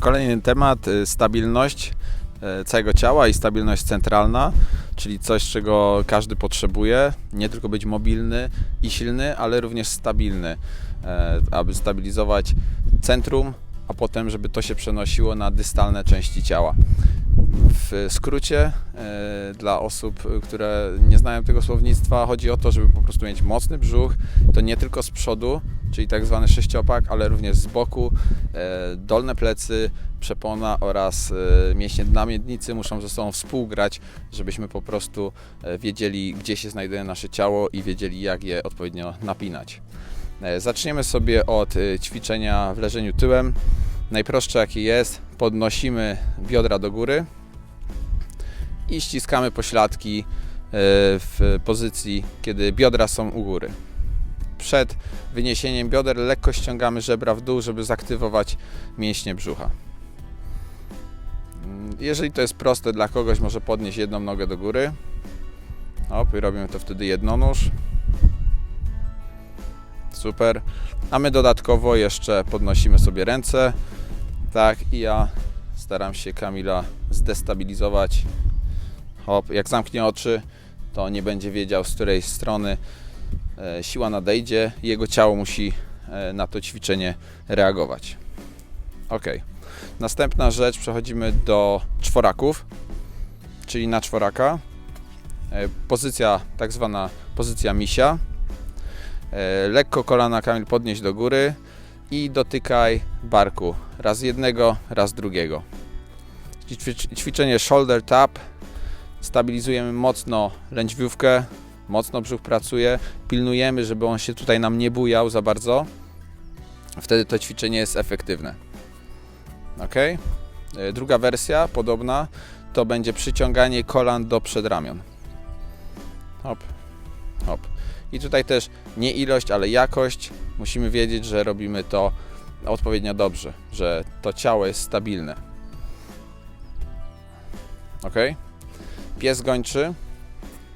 Kolejny temat, y, stabilność y, całego ciała i stabilność centralna, czyli coś, czego każdy potrzebuje, nie tylko być mobilny i silny, ale również stabilny, e, aby stabilizować centrum, a potem, żeby to się przenosiło na dystalne części ciała. W skrócie, e, dla osób, które nie znają tego słownictwa, chodzi o to, żeby po prostu mieć mocny brzuch, to nie tylko z przodu, czyli tak zwany sześciopak, ale również z boku, e, dolne plecy, przepona oraz e, mięśnie dna miednicy muszą ze sobą współgrać, żebyśmy po prostu wiedzieli, gdzie się znajduje nasze ciało i wiedzieli, jak je odpowiednio napinać. Zaczniemy sobie od ćwiczenia w leżeniu tyłem. Najprostsze jakie jest, podnosimy biodra do góry i ściskamy pośladki e, w pozycji, kiedy biodra są u góry. Przed wyniesieniem bioder lekko ściągamy żebra w dół, żeby zaktywować mięśnie brzucha. Mm, Jeżeli to jest proste dla kogoś, może podnieść jedną nogę do góry. Op, i robimy to wtedy jednonóż. Super. A my dodatkowo jeszcze podnosimy sobie ręce. Tak, i ja staram się Kamila zdestabilizować. Hop, jak zamknie oczy, to nie będzie wiedział z której strony e, siła nadejdzie. Jego ciało musi e, na to ćwiczenie reagować. Ok. Następna rzecz, przechodzimy do czworaków, czyli na czworaka. E, Pozycja, tak zwana pozycja misia. Lekko kolana Kamil podnieść do góry i dotykaj barku. Raz jednego, raz drugiego. Ćwicz- Ćwiczenie shoulder tap. Stabilizujemy mocno lędźwiówkę, mocno brzuch pracuje. Pilnujemy, żeby on się tutaj nam nie bujał za bardzo. Wtedy to ćwiczenie jest efektywne. Ok. E, Druga wersja, podobna, to będzie przyciąganie kolan do przedramion. Hop, hop. I tutaj też nie ilość, ale jakość. Musimy wiedzieć, że robimy to odpowiednio dobrze, że to ciało jest stabilne. Ok. Pies gończy.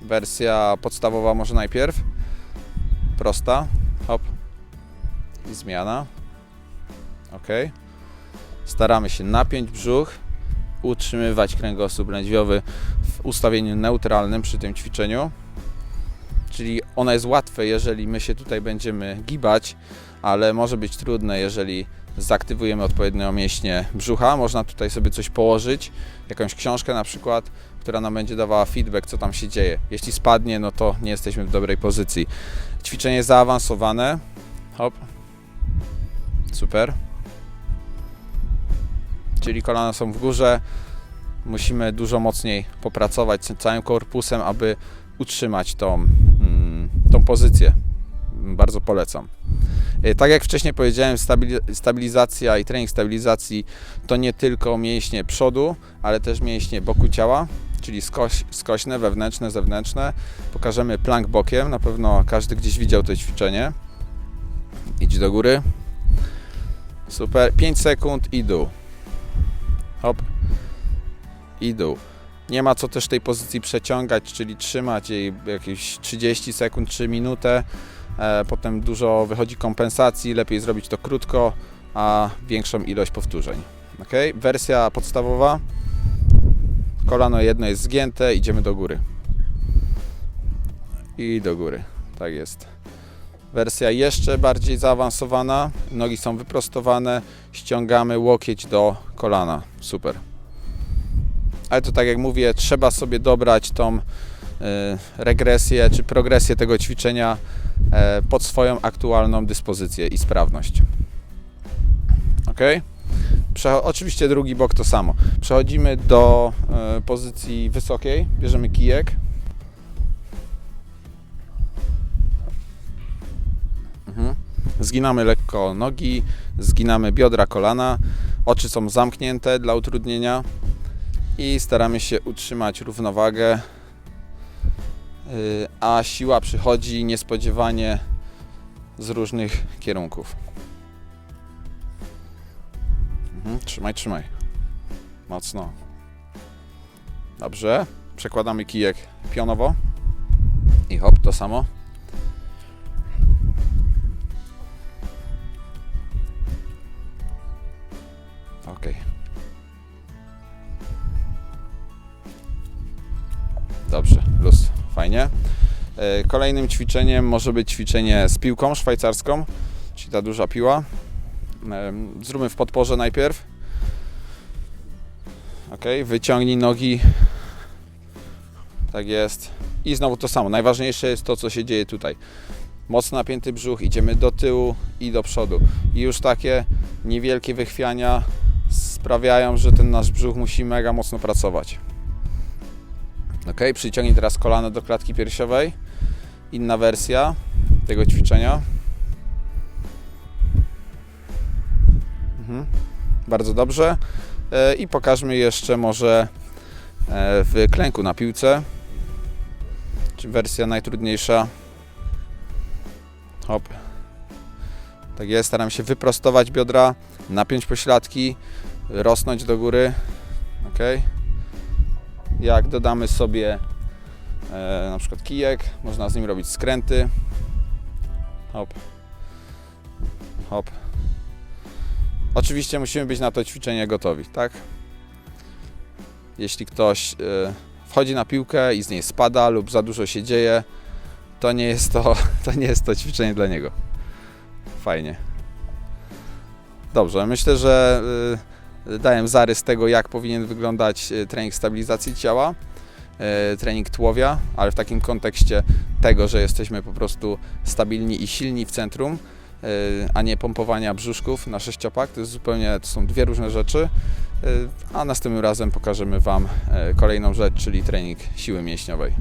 Wersja podstawowa może najpierw. Prosta. Hop. I zmiana. Ok. Staramy się napiąć brzuch, utrzymywać kręgosłup lędźwiowy w ustawieniu neutralnym przy tym ćwiczeniu. Czyli ona jest łatwe, jeżeli my się tutaj będziemy gibać, ale może być trudne, jeżeli zaktywujemy odpowiednio mięśnie brzucha. Można tutaj sobie coś położyć, jakąś książkę na przykład, która nam będzie dawała feedback, co tam się dzieje. Jeśli spadnie, no to nie jesteśmy w dobrej pozycji. Ćwiczenie zaawansowane. Hop. Super. Czyli kolana są w górze. Musimy dużo mocniej popracować z całym korpusem, aby utrzymać tą, mm, tą pozycję. Bardzo polecam. E, Tak jak wcześniej powiedziałem, stabili- stabilizacja i trening stabilizacji to nie tylko mięśnie przodu, ale też mięśnie boku ciała, czyli skoś, skośne, wewnętrzne, zewnętrzne. Pokażemy plank bokiem, na pewno każdy gdzieś widział to ćwiczenie. Idź do góry. Super. 5 sekund i dół. Hop. I dół. Nie ma co też tej pozycji przeciągać, czyli trzymać jej jakieś 30 sekund czy minutę. E, potem dużo wychodzi kompensacji, lepiej zrobić to krótko, a większą ilość powtórzeń. Ok, wersja podstawowa. Kolano jedno jest zgięte, idziemy do góry. I do góry. Tak jest. Wersja jeszcze bardziej zaawansowana. Nogi są wyprostowane, ściągamy łokieć do kolana. Super. Ale to tak jak mówię, trzeba sobie dobrać tą y, regresję czy progresję tego ćwiczenia e, pod swoją aktualną dyspozycję i sprawność. Ok? Przecho- oczywiście drugi bok to samo. Przechodzimy do e, pozycji wysokiej. Bierzemy kijek. Mhm. Zginamy lekko nogi, zginamy biodra, kolana. Oczy są zamknięte dla utrudnienia i staramy się utrzymać równowagę Y, a siła przychodzi niespodziewanie z różnych kierunków. Mhm, trzymaj, trzymaj. Mocno. Dobrze. Przekładamy kijek pionowo. I hop, to samo. Ok. Dobrze, luz, fajnie. E, Kolejnym ćwiczeniem może być ćwiczenie z piłką szwajcarską, czyli ta duża piła. Zróbmy w podporze najpierw. Ok, wyciągnij nogi. Tak jest. I znowu to samo. Najważniejsze jest to, co się dzieje tutaj. Mocno napięty brzuch, idziemy do tyłu i do przodu. I już takie niewielkie wychwiania sprawiają, że ten nasz brzuch musi mega mocno pracować. Ok, przyciągnij teraz kolano do klatki piersiowej. Inna wersja tego ćwiczenia. Bardzo dobrze. E, I pokażmy jeszcze może e, w klęku na piłce. Czy wersja najtrudniejsza. Hop. Tak jest, staram się wyprostować biodra, napiąć pośladki, rosnąć do góry. Ok. Jak dodamy sobie e, na przykład kijek, można z nim robić skręty. Hop. Hop. Oczywiście musimy być na to ćwiczenie gotowi, tak? Jeśli ktoś e, wchodzi na piłkę i z niej spada lub za dużo się dzieje, to nie jest to, to, nie jest to ćwiczenie dla niego. Fajnie. Dobrze, myślę, że y, dałem zarys tego, jak powinien wyglądać y, trening stabilizacji ciała, y, trening tłowia, ale w takim kontekście tego, że jesteśmy po prostu stabilni i silni w centrum, y, a nie pompowania brzuszków na sześciopak. To jest zupełnie, to są dwie różne rzeczy. y, A następnym razem pokażemy Wam y, kolejną rzecz, czyli trening siły mięśniowej.